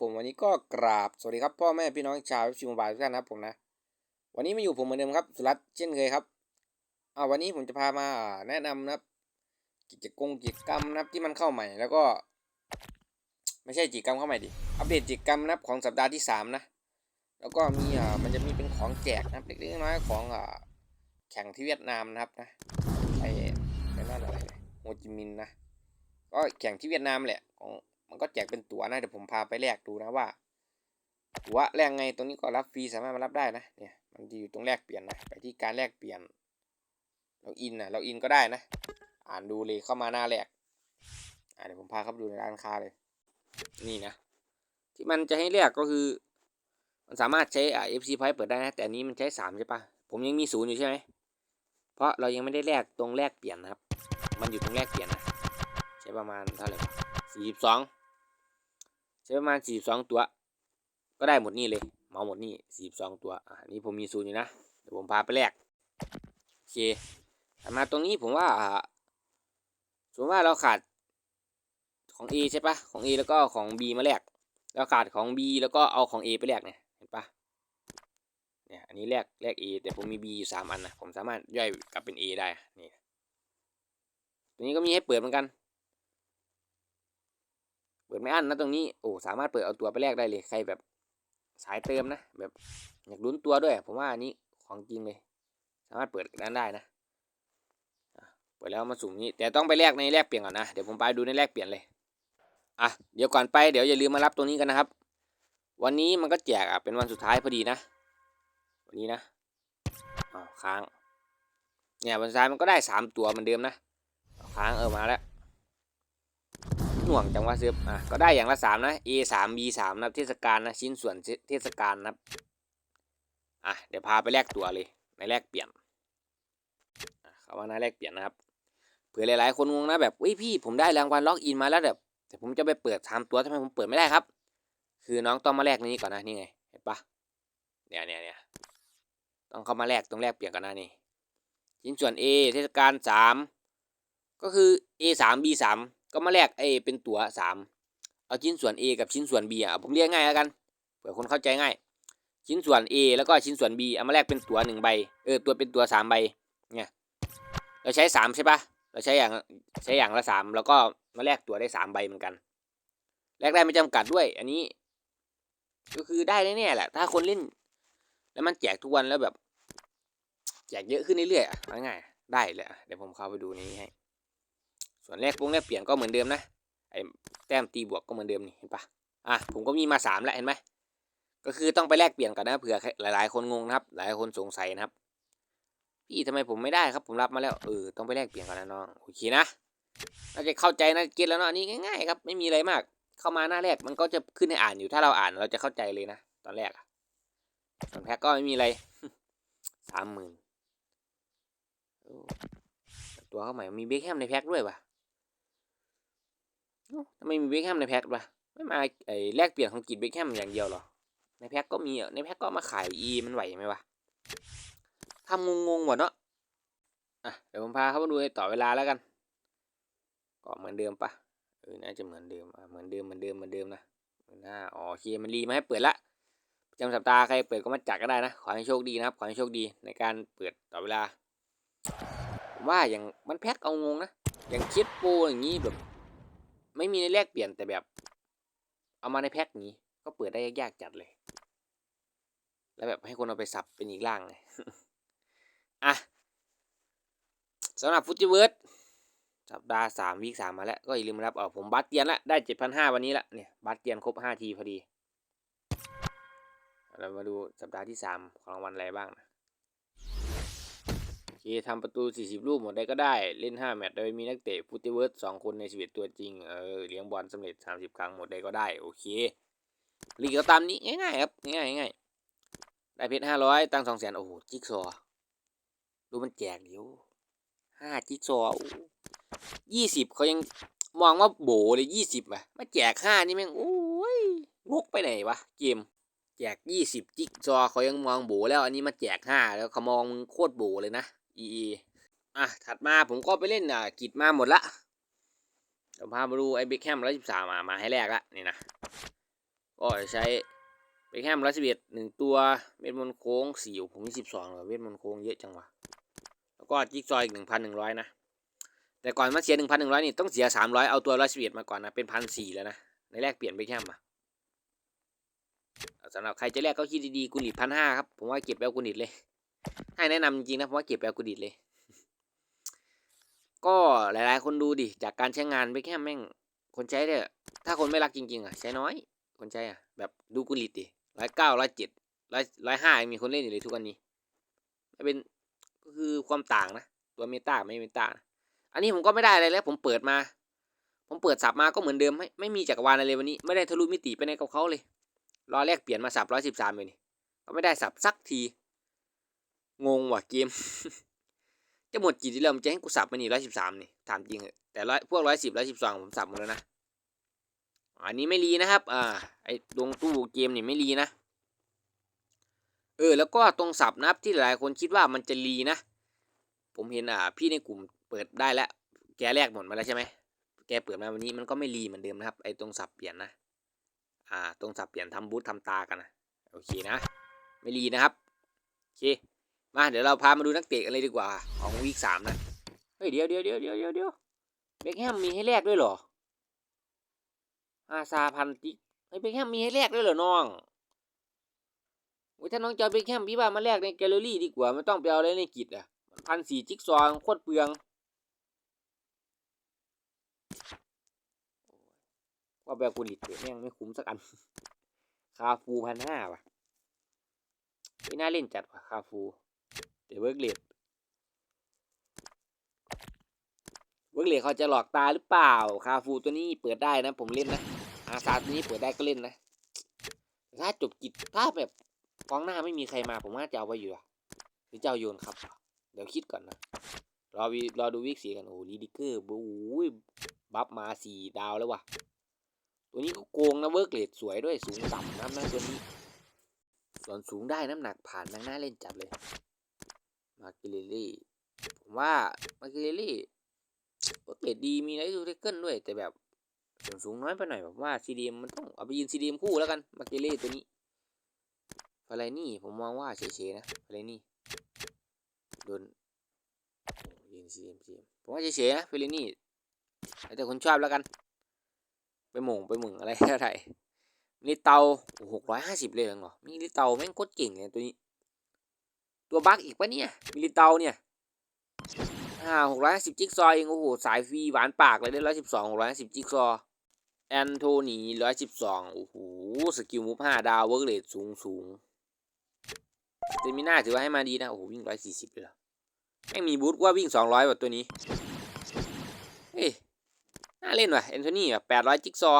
ผมวันนี้ก็กราบสวัสดีครับพ่อแม่พี่น้องชาวชิมบายทุกท่านนะครับผมนะ วันนี้มาอยู่ผมเหมือนเดิมครับสุรัตน์เช่นเคยครับเอาวันนี้ผมจะพามาแนะนำนะครับ กิจกรรมกิจกรรมนะครับที่มันเข้าใหม่แล้วก็ ไม่ใช่กิจกรรมเข้าใหม่ดิอัปเดตกิจกรรมนะครับของสัปดาห์ที่สามนะ แล้วก็มีอ่ามันจะมีเป็นของแจกนะครับเล็กๆน้อยๆของอ่าแข่งที่เวียดนามนะครับนะไอ้ไอ้นั่นอะไรเนี่ยโฮจิมินห์นะก็แข่งที่เวียดนามแหละของ มันก็แจกเป็นตั๋วนะเดี๋ยวผมพาไปแลกดูนะว่าตั๋วแลกไงตรงนี้ก็รับฟรีสามารถมารับได้นะเนี่ยมันจะอยู่ตรงแลกเปลี่ยนนะไปที่การแลกเปลี่ยนเราอินนะเราอินก็ได้นะ อ่านดูเลยเข้ามาหน้าแรกอ่าเดี๋ยวผมพาเข้าไปดูในร้านค้าเลย นี่นะ ที่มันจะให้แลกก็คือ มันสามารถใช้อ่า FC Point เปิดได้นะ แต่อันนี้มันใช้สามใช่ปะผมยังมีศูนย์อยู่ใช่ไหมเพราะเรายังไม่ได้แลกตรงแลกเปลี่ยนนะครับ มันอยู่ตรงแลกเปลี่ยนนะใช้ประมาณเท่าไหร่สี่สิบสอง ใช้ประมาณสี่สองตัว ก็ได้หมดนี่เลยเมาหมดนี่สี่สองตัวอ่านี่ผมมีศูนย์อยู่นะเดี๋ยวผมพาไปแลกโอเคมาตรงนี้ผมว่าอ่าสมมติว่าเราขาดของ A ใช่ปะของ A แล้วก็ของ B มาแลกเราขาดของ B แล้วก็เอาของ A ไปแลกเนี่ยเห็นปะเนี่ยอันนี้แลกแลก A แต่ผมมี B อยู่สามอันนะผมสามารถย่อยกลับเป็น A ได้นี่ตัวนี้ก็มีให้เปิดเหมือนกัน เปิดไม่อั้นนะตรงนี้โอ้สามารถเปิดเอาตัวไปแลกได้เลยใครแบบสายเติมนะ แบบอยากลุ้นตัวด้วย ผมว่าอันนี้ของจริงเลย สามารถเปิดนั้นได้นะเปิดแล้วมาสุ่มนี้ แต่ต้องไปแลกในแลกเปลี่ยนก่อนนะ เดี๋ยวผมไปดูในแลกเปลี่ยนเลยอะเดี๋ยวก่อนไปเดี๋ยวอย่าลืมมารับตัวนี้กันนะครับ วันนี้มันก็แจกอะเป็นวันสุดท้ายพอดีนะวันนี้นะอ้าวค้างเนี่ยวันสุดท้ายมันก็ได้สามตัวเหมือนเดิมนะค้างเออมาแล้ว หน่วงจังว่าซื้ออะก็ได้อย่างละสามนะ A สาม B สามนะเทศกาลนะชิ้นส่วนเทศกาลนะครับอะเดี๋ยวพาไปแลกตัวเลยในแลกเปลี่ยนอะเข้ามาแลกเปลี่ยนนะครับเผื่อหลายๆคนงงนะแบบเฮ้ยพี่ผมได้รางวัลล็อกอินมาแล้วแบบแต่ผมจะไปเปิดทำตัวทำไมผมเปิดไม่ได้ครับ คือน้องต้องมาแลกนี้ก่อนนะนี่ไงเห็นปะเนี่ยเนี่ยเนี่ยต้องเข้ามาแลกต้องแลกเปลี่ยนก่อนนะนี่ชิ้นส่วน A เทศกาลสามก็คือ A สาม B สาม ก็มาแลกไอ้เป็นตั๋วสามเอาชิ้นส่วน A กับชิ้นส่วน B อะผมเรียกง่ายแล้วกันเผื่อคนเข้าใจง่าย ชิ้นส่วน A แล้วก็ชิ้นส่วน B เอามาแลกเป็นตั๋วหนึ่งใบเออตัวเป็นตั๋วสามใบเนี่ยเราใช้สามใช่ปะเราใช้อย่างใช้อย่างละสามแล้วก็มาแลกตั๋วได้สามใบเหมือนกันแลกได้ไม่จำกัดด้วย อันนี้ ก็คือได้แน่ๆแหละ ถ้าคนเล่น แล้วมันแจกทุกวันแล้วแบบแจกเยอะขึ้นเรื่อยๆง่ายๆได้เลยเดี๋ยวผมเข้าไปดูนี้ให้ ส่วนแรกปรุงแรกเปลี่ยนก็เหมือนเดิมนะไอ้แต้มตีบวกก็เหมือนเดิมนี่เห็นปะอะผมก็มีมาสามแล้วเห็นไหมก็คือต้องไปแลกเปลี่ยนกันนะเผื่อหลาย ๆ คนงงนะครับ หลายคนสงสัยนะครับ พี่ทำไมผมไม่ได้ครับ ผมรับมาแล้วเออต้องไปแลกเปลี่ยนกันนะน้องโอเคนะน่าจะเข้าใจนะเก็ตแล้วเนาะอันนี้ง่าย ๆ ครับ ไม่มีอะไรมาก เข้ามาหน้าแรกมันก็จะขึ้นให้อ่านอยู่ถ้าเราอ่านเราจะเข้าใจเลยนะตอนแรกอะส่วนแพ็กก็ไม่มีอะไรสามหมื่นตัวเข้าใหม่มีเบคแฮมในแพ็กด้วยวะ ทำไมมีเบคแฮมในแพ็ควะไม่มาไอ้แลกเปลี่ยนของกิจเบคแฮมอย่างเดียวหรอ ในแพ็คก็มีอะในแพ็คก็มาขายอีมันไหวไหมวะทำงงๆหมดเนาะอะเดี๋ยวผมพาเข้ามาดูต่อเวลาแล้วกัน ก็เหมือนเดิมปะเออน่าจะเหมือนเดิมอะเหมือนเดิมเหมือนเดิมเหมือนเดิมนะหน้าอ๋อโอเคมันรีมาให้เปิดละจำสัปดาห์ใครเปิดก็มาจัดก็ได้นะ ขอให้โชคดีนะครับ ขอให้โชคดีในการเปิดต่อเวลา ว่าอย่างมันแพ็คเอางงนะ อย่างคิดโปรอย่างนี้แบบ ไม่มีในแลกเปลี่ยนแต่แบบ เอามาในแพ็คนี้ ก็เปิดได้ยากๆจัดเลย แล้วแบบให้คนเอาไปสับเป็นอีกร่างเลยอะสำหรับฟุตจิเวิร์ดสัปดาห์สามวีคสามมาแล้ว ก็อย่าลืมนะครับเอาผมบัตเตียนละได้เจ็ดพันห้าวันนี้ละเนี่ยบัตเตียนครบห้าทีพอดี เรามาดูสัปดาห์ที่สามของรางวัลอะไรบ้างนะ ทำประตู 40 ลูกหมดได้ก็ได้ เล่น 5 แมตช์โดยมีนักเตะฟุติเวิร์ด2คนใน11ตัวจริง เออ เลี้ยงบอลสำเร็จ 30 ครั้งหมดได้ก็ได้ โอเค ลีกก็ตามนี้ง่ายๆครับ ง่ายๆง่ายได้เพชร 500 ตั้ง2แสนโอ้โห จิ๊กซอ ดูมันแจกเดี๋ยว5จิ๊กซอว์ยี่สิบเขายังมองว่าโบเลยยี่สิบอะมาแจกห้านี่แม่งโอ้ยงกไปไหนวะเกมแจกยี่สิบจิ๊กซอเขายังมองโบแล้ว อันนี้มาแจกห้าแล้วเขามองโคตรโบเลยนะ อีอะ ถัดมาผมก็ไปเล่นอะกิจมาหมดละเดี๋ยวพามาดูไอ้เบคแฮมร้อยสิบสามมา มาให้แรกละนี่นะ ก็จะใช้เบคแฮมร้อยสิบเอ็ดหนึ่งตัวเวทมนต์โค้งสี่ผมมีสิบสองเหรอเวทมนต์โค้งเยอะจังวะ แล้วก็จิ๊กซอว์อีกหนึ่งพันหนึ่งร้อยนะ แต่ก่อนมาเสียหนึ่งพันหนึ่งร้อยนี่ต้องเสียสามร้อยเอาตัวร้อยสิบเอ็ดมาก่อนนะ เป็นพันสี่แล้วนะ ในแรกเปลี่ยนเบคแฮมอะสำหรับใครจะแลกก็คิดดีๆกุลิตพันห้าครับ ผมว่าเก็บแปลกุลิตเลย ให้แนะนำจริงๆนะผมว่าเก็บแปลกุลิตเลย ก็หลายๆ คนดูดิ จากการใช้งานเบคแฮมแม่ง คนใช้เนี่ยถ้าคนไม่รักจริง ๆ อะ ใช้น้อย คนใช้อะ แบบดูกุลิตดิร้อยเก้าร้อยเจ็ดร้อยร้อยห้ามีคนเล่นอยู่เลยทุกวันนี้ไม่เป็นก็คือความต่างนะ ตัวเมตาไม่เมตานะอันนี้ผมก็ไม่ได้อะไรแล้ว ผมเปิดมา ผมเปิดสับมาก็เหมือนเดิมไม่ไม่มีจักรวาลอะไรเลยวันนี้ ไม่ได้ทะลุมิติไปในกับเขาเลยรอแรกเปลี่ยนมาสับร้อยสิบสามเลยนี่ก็ไม่ได้สับสักที งงว่ะเกม จะหมดกี่ทีแล้วมันจะให้กูสับมานี่ร้อยสิบสามนี่ถามจริงเหอะแต่ร้อยพวกร้อยสิบร้อยสิบสองผมสับหมดแล้วนะอันนี้ไม่รีนะครับ อ่า ไอ้ดวงตู้เกมนี่ไม่รีนะ เออ แล้วก็ตรงสับนะครับที่หลายคนคิดว่ามันจะรีนะ ผมเห็นอ่า พี่ในกลุ่มเปิดได้แล้ว แกแรกหมดมาแล้วใช่ไหม แกเปิดมาวันนี้มันก็ไม่รีเหมือนเดิมนะครับ ไอ้ตรงสับเปลี่ยนนะ อ่า ตรงสับเปลี่ยนทำบูททำตากันนะ โอเคนะ ไม่รีนะครับ โอเค มาเดี๋ยวเราพามาดูนักเตะกันเลยดีกว่า ของวีคสามนะเฮ้ยเดี๋ยวเดี๋ยวเดี๋ยวเดี๋ยวเดี๋ยวเดี๋ยวเบคแฮมมีให้แลกด้วยเหรออาซาพันติกเฮ้ยเบคแฮมมีให้แลกด้วยเหรอน้องโอ้ยถ้าน้องจอาเบคแฮมพี่ว่ามาแลกในแกลเลอรี่ดีกว่าไม่ต้องไปเอาอะไรในกิจอะพันสี่จิ๊กซอว์โคตรเปลืองว่าแบบกุลิตเถอะแม่งไม่คุ้มสักอัน คาฟูพันห้าว่ะไม่น่าเล่นจัดว่ะคาฟู เดี๋ยวเวิร์กเลดเวิร์กเลดเขาจะหลอกตาหรือเปล่า คาฟูตัวนี้เปิดได้นะ ผมเล่นนะ อาซาตัวนี้เปิดได้ก็เล่นนะ ถ้าจบกิจถ้าแบบกองหน้าไม่มีใครมา ผมว่าจะเอาไว้อยู่หรือจะเอาโยนครับ เดี๋ยวคิดก่อนนะ รอวีรอดูวิกสีกัน โอ้ลีดิเกอร์บูยบัฟมาสี่ดาวแล้ววะตัวนี้ก็โกงนะเวิร์กเลดสวยด้วยสูงต่ำนะนะตัวนี้ส่วนสูงได้น้ำหนักผ่านนังหน้าเล่นจัดเลย มากิเลลี่ ผมว่ามากิเลลี่เวิร์กเลดดีมีไนท์ทูเทเกิลด้วย แต่แบบส่วนสูงน้อยไปหน่อยผมว่าซีดีมันต้องเอาไปยืนซีดีมคู่แล้วกันมากิเลลี่ตัวนี้ฟาไรนี่ผมมองว่าเฉยๆนะฟาไรนี่โดนยืนซีเอ็มซีเอ็มผมว่าเฉยๆนะเฟลนี่แต่คนชอบแล้วกัน ไปหม่งไปหมึงอะไรอะไรมิลิเตาหกร้อยห้าสิบเลยเหรอมิลิเตาแม่งโคตรเก่งเลยตัวนี้ ตัวบั๊กอีกปะเนี่ย มิลิเตาเนี่ยอ่าหกร้อยห้าสิบจิ๊กซอเอง โอ้โห สายฟรีหวานปากเลยได้ร้อยสิบสองหกร้อยห้าสิบจิ๊กซอ แอนโทนีร้อยสิบสองโอ้โห สกิลมูฟห้าดาว เวิร์กเรทสูงสูงเซมิน่าถือว่าให้มาดีนะ โอ้โห วิ่งร้อยสี่สิบเลยเหรอแม่งมีบูทว่าวิ่งสองร้อยแบบตัวนี้ เฮ้ย น่าเล่นว่ะแอนโทนีแบบแปดร้อยจิ๊กซอ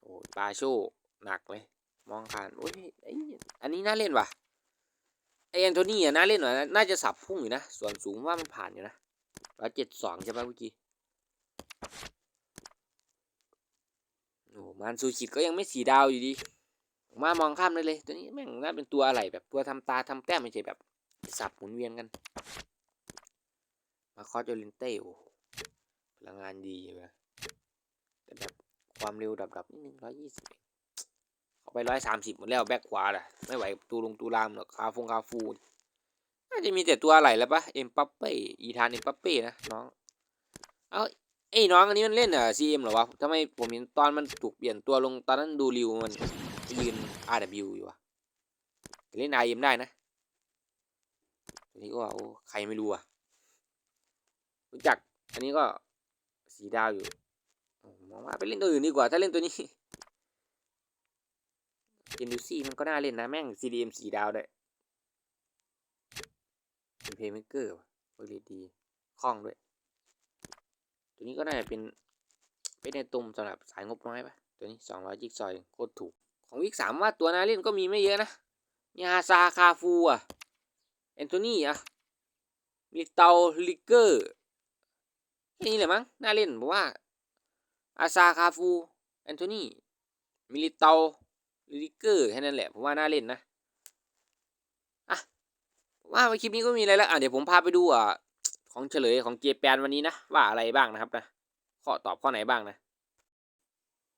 โอ้ปาโชหนักเลย มองผ่านโอ้ยไออันนี้น่าเล่นว่ะไอแอนโทนีอะน่าเล่นว่ะน่าจะสับพุ่งอยู่นะ ส่วนสูงว่ามันผ่านอยู่นะร้อยเจ็ดสองใช่ปะเมื่อกี้โอ้มันซูชิก็ยังไม่สีดาวอยู่ดีมามองข้ามได้เลย ตัวนี้แม่งน่าเป็นตัวอะไรแบบตัวทำตาทำแต้มไม่ใช่แบบ สับหมุนเวียนกัน มาคอสโจลินเต้โอ้พลังงานดีเลยแต่แบบความเร็วดับๆนิดนึงร้อยยี่สิบ เอาไปร้อยสามสิบหมดแล้วแบ็คขวาล่ะ ไม่ไหวตูลงตูรามหรอกคาฟงคาฟูน่าจะมีแต่ตัวอะไรแล้วปะเอ็มปัปเป้อีธานเอ็มปัปเป้นะน้อง เอาไอ้น้องอันนี้มันเล่นอะซีเอ็มหรอวะทำไมผมเห็นตอนมันถูกเปลี่ยนตัวลงตอนนั้นดูริวมันยืน RW อยู่วะเล่น IM ได้นะอันนี้ก็โอ้ใครไม่รู้อะรู้จัก อันนี้ก็สีดาวอยู่มองว่าไปเล่นตัวอื่นดีกว่า ถ้าเล่นตัวนี้ เอ็นดูซี่มันก็น่าเล่นนะแม่ง CDM สีดาวด้วยเป็นเพย์เมเกอร์โอ้ยดีคล่องด้วย ตัวนี้ก็น่าจะเป็น เป็นในตุ่มสำหรับสายงบน้อยปะตัวนี้สองร้อยจิกซอยโคตรถูก ของวิกสามว่าตัวน่าเล่นก็มีไม่เยอะนะมีฮาซาคาฟูอะแอนโทนีอะมิเตาลิเกอร์แค่นี้แหละมั้งน่าเล่นผมว่าอาซาคาฟูแอนโทนีมิลิเตา ลิเกอร์แค่นั้นแหละผมว่าน่าเล่นนะอะผมว่าคลิปนี้ก็มีอะไรแล้วอะเดี๋ยวผมพาไปดูอะของเฉลยของเจแปนวันนี้นะว่าอะไรบ้างนะครับนะข้อตอบข้อไหนบ้างนะ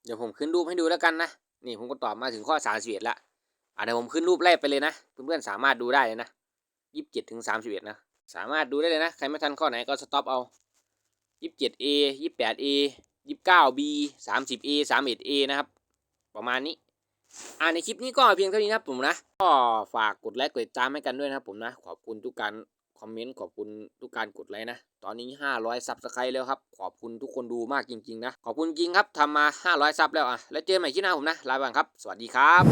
เดี๋ยวผมขึ้นรูปให้ดูแล้วกันนะนี่ผมก็ตอบมาถึงข้อสามสิบเอ็ดละอะเดี๋ยวผมขึ้นรูปแรกไปเลยนะเพื่อนๆสามารถดูได้เลยนะยี่สิบเจ็ดถึงสามสิบเอ็ดนะสามารถดูได้เลยนะ ใครไม่ทันข้อไหนก็สต็อปเอายี่สิบเจ็ด A ยี่สิบแปด A ยี่สิบเก้า B สามสิบ A สามเอ็ด A นะครับ ประมาณนี้ อ่าในคลิปนี้ก็เพียงเท่านี้นะผมนะ ก็ฝากกดไลค์กดติดตามให้กันด้วยนะผมนะ ขอบคุณทุกการคอมเมนต์ขอบคุณทุกการกดไลค์นะ ตอนนี้ 500 ซับสไครต์แล้วครับ ขอบคุณทุกคนดูมากจริง ๆ นะ ขอบคุณจริงครับทำมา 500 ซับแล้วอะ แล้วเจอใหม่ที่หน้าผมนะ ลาไปก่อนครับ สวัสดีครับ